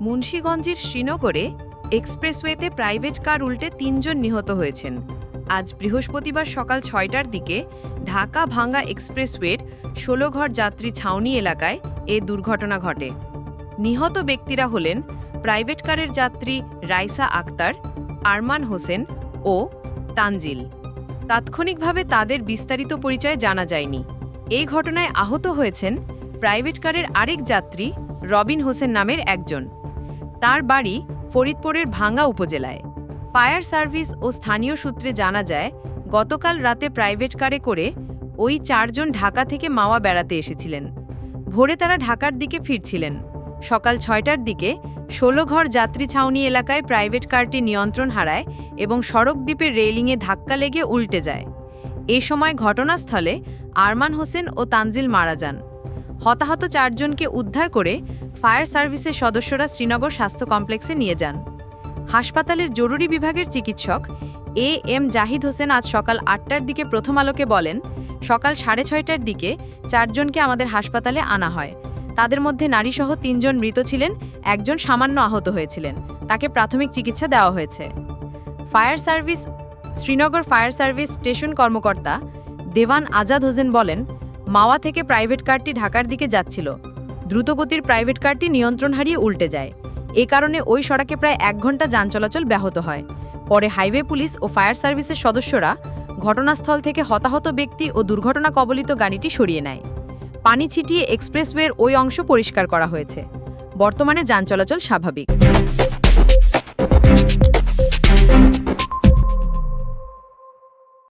মুন্সীগঞ্জের শ্রীনগরে এক্সপ্রেসওয়েতে private car উল্টে তিনজন নিহত হয়েছেন। আজ বৃহস্পতিবার সকাল ছয়টার দিকে ঢাকা ভাঙ্গা এক্সপ্রেসওয়ের ষোলোঘর যাত্রী ছাউনি এলাকায় এ দুর্ঘটনা ঘটে। নিহত ব্যক্তিরা হলেন প্রাইভেট কারের যাত্রী রাইসা আক্তার, আরমান হোসেন ও তানজিল। তাৎক্ষণিকভাবে তাদের বিস্তারিত পরিচয় জানা যায়নি। এই ঘটনায় আহত হয়েছেন প্রাইভেট কারের আরেক যাত্রী রবিন হোসেন নামের একজন। তার বাড়ি ফরিদপুরের ভাঙ্গা উপজেলায়। ফায়ার সার্ভিস ও স্থানীয় সূত্রে জানা যায়, গতকাল রাতে প্রাইভেট কারে করে ওই চারজন ঢাকা থেকে মাওয়া বেড়াতে এসেছিলেন। ভোরে তারা ঢাকার দিকে ফিরছিলেন। সকাল ছয়টার দিকে ষোলোঘর যাত্রী ছাউনি এলাকায় প্রাইভেট কারটি নিয়ন্ত্রণ হারায় এবং সড়ক দ্বীপের রেলিংয়ে ধাক্কা লেগে উল্টে যায়। এ সময় ঘটনাস্থলে আরমান হোসেন ও তানজিল মারা যান। হতাহত চারজনকে উদ্ধার করে ফায়ার সার্ভিসের সদস্যরা শ্রীনগর স্বাস্থ্য কমপ্লেক্সে নিয়ে যান। হাসপাতালের জরুরি বিভাগের চিকিৎসক এ এম জাহিদ হোসেন আজ সকাল আটটার দিকে প্রথম আলোকে বলেন, সকাল সাড়ে ছয়টার দিকে চারজনকে আমাদের হাসপাতালে আনা হয়। তাদের মধ্যে নারীসহ তিনজন মৃত ছিলেন, একজন সামান্য আহত হয়েছিলেন। তাকে প্রাথমিক চিকিৎসা দেওয়া হয়েছে। Fire service, Srinagar fire service station কর্মকর্তা দেওয়ান আজাদ হোসেন বলেন মাওয়া থেকে প্রাইভেট কারটি ঢাকার দিকে যাচ্ছিল। দ্রুতগতির প্রাইভেট কারটি নিয়ন্ত্রণ হারিয়ে উল্টে যায়। এ কারণে ওই সড়কে প্রায় এক ঘণ্টা যান চলাচল ব্যাহত হয়। পরে হাইওয়ে পুলিশ ও ফায়ার সার্ভিসের সদস্যরা ঘটনাস্থল থেকে হতাহত ব্যক্তি ও দুর্ঘটনা কবলিত গাড়িটি সরিয়ে নেয়। পানি ছিটিয়ে এক্সপ্রেসওয়ের ওই অংশ পরিষ্কার করা হয়েছে। বর্তমানে যান চলাচল স্বাভাবিক।